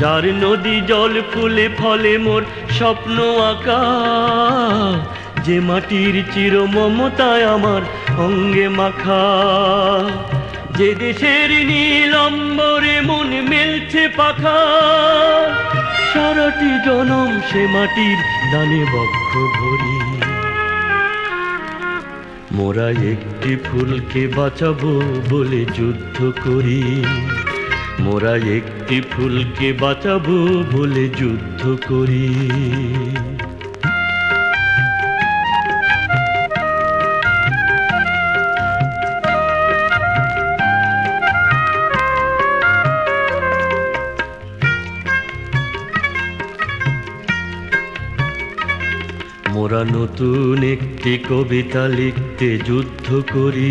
যার নদী জল ফুলে ফলে মোর স্বপ্ন আঁকা। যে মাটির চির মমতায় আমার অঙ্গে মাখা। যে দেশের নীলম্বরে মন মেলছে পাখা। সারাটি জনম সে মাটির দানে বক্ষ ভরি। মোরা একটি ফুলকে বাঁচাবো বলে যুদ্ধ করি। মোরা একটি ফুলকে বাঁচাবো বলে যুদ্ধ করি। মোরা নতুন একটি কবিতা লিখতে যুদ্ধ করি।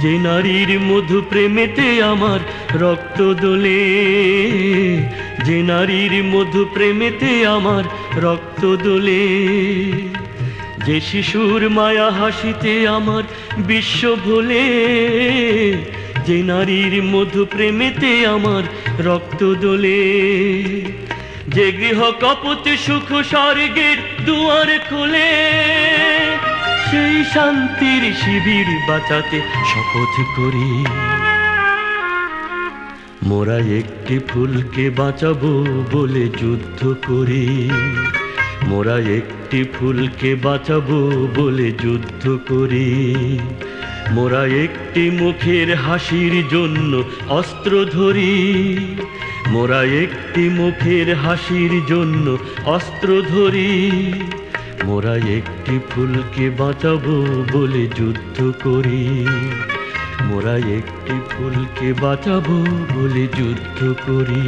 যে নারীর মধু প্রেমেতে আমার রক্ত দোলে, যে নারীর মধু প্রেমেতে আমার রক্ত দোলে, যে শিশুর মায়া হাসিতে আমার বিশ্ব ভোলে, যে নারীর মধু প্রেমেতে আমার রক্ত দোলে, যে গৃহ কপতে সুখ স্বর্গের দুয়ার খুলে সেই শান্তির শিবির বাঁচাতে শপথ করি। মোরা একটি ফুলকে বাঁচাবো বলে যুদ্ধ করি। মোরা একটি ফুলকে বাঁচাবো বলে যুদ্ধ করি। মোরা একটি মুখের হাসির জন্য অস্ত্র ধরি। মোরা একটি মুখের হাসির জন্য অস্ত্র ধরি। মোরা একটি ফুলকে বাঁচাবো বলে যুদ্ধ করি। মোরা একটি ফুলকে বাঁচাবো বলে যুদ্ধ করি।